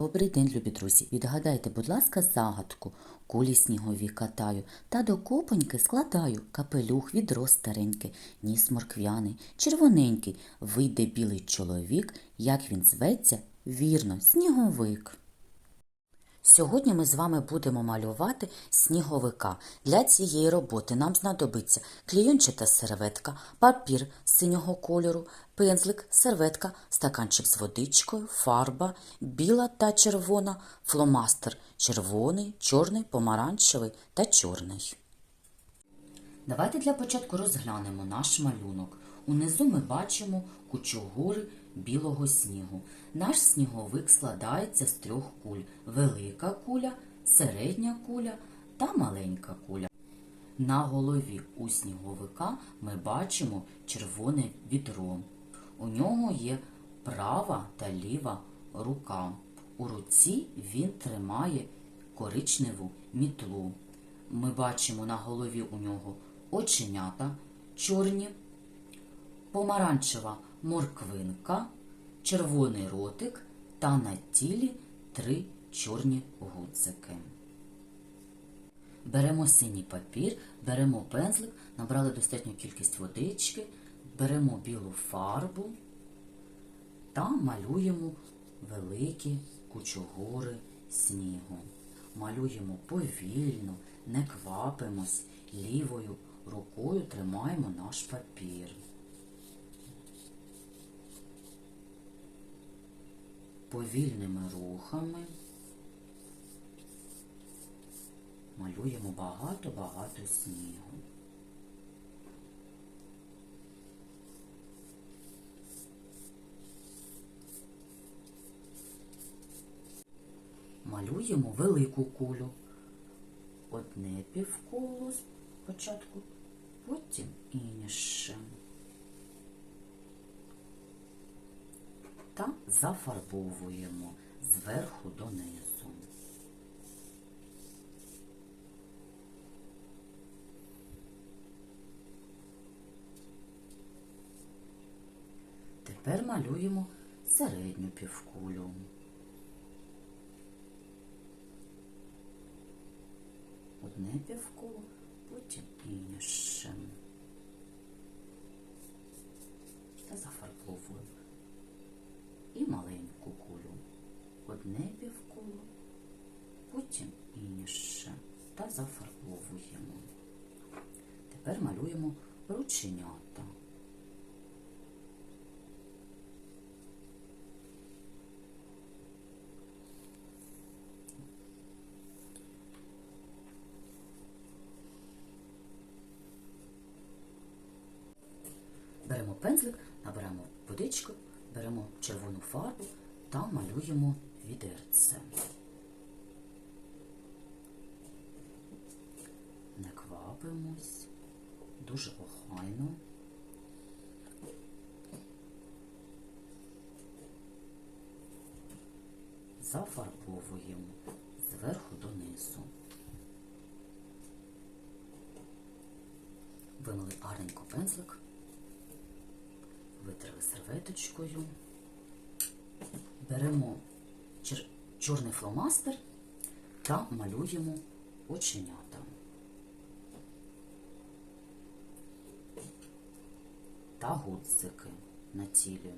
Добрий день, любі друзі. Відгадайте, будь ласка, загадку. Кулі снігові катаю та до копоньки складаю. Капелюх відро стареньке, ніс морквяний, червоненький. Вийде білий чоловік. Як він зветься? Вірно, сніговик. Сьогодні ми з вами будемо малювати сніговика. Для цієї роботи нам знадобиться клійончата серветка, папір синього кольору, пензлик, серветка, стаканчик з водичкою, фарба, біла та червона, фломастер червоний, чорний, помаранчевий та чорний. Давайте для початку розглянемо наш малюнок. Унизу ми бачимо кучугури білого снігу. Наш сніговик складається з трьох куль: велика куля, середня куля та маленька куля. На голові у сніговика ми бачимо червоне відро. У нього є права та ліва рука. У руці він тримає коричневу мітлу. Ми бачимо на голові у нього оченята чорні, помаранчева морквинка, червоний ротик та на тілі три чорні гудзики. Беремо синій папір, беремо пензлик, набрали достатню кількість водички, беремо білу фарбу та малюємо великі кучугури снігу. Малюємо повільно, не квапимось, лівою рукою тримаємо наш папір. Повільними рухами малюємо багато-багато снігу. Малюємо велику кулю. Одне півколо спочатку, потім інше. Та зафарбовуємо зверху донизу. Тепер малюємо середню півкулю. Одне півколо, потім інше. Та зафарбовуємо. І маленьку кулю. Одне півколо, потім інше. Та зафарбовуємо. Тепер малюємо рученята. Беремо пензлик, наберемо водичку, беремо червону фарбу та малюємо відерце. Не квапимось, дуже охайно. Зафарбовуємо зверху донизу. Вимили гарненько пензлик витерли серветочкою. Беремо чорний фломастер та малюємо оченята. Та гудзики на тілі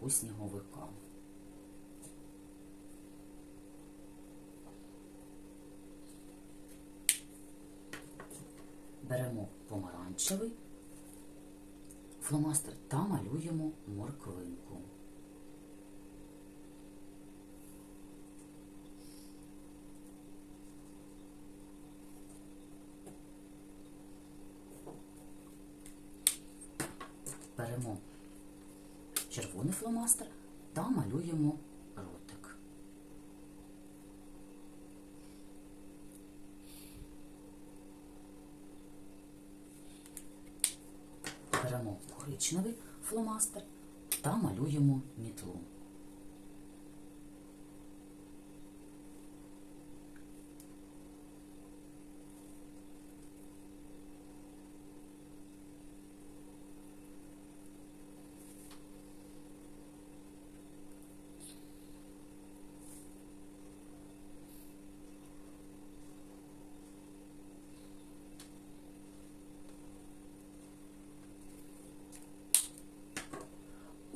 у сніговика. Беремо помаранчевий фломастер та малюємо морквинку. Беремо червоний фломастер та малюємо ротик. Коричневий фломастер та малюємо мітлу.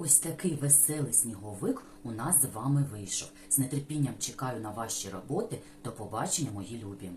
Ось такий веселий сніговик у нас з вами вийшов. З нетерпінням чекаю на ваші роботи. До побачення, мої любі!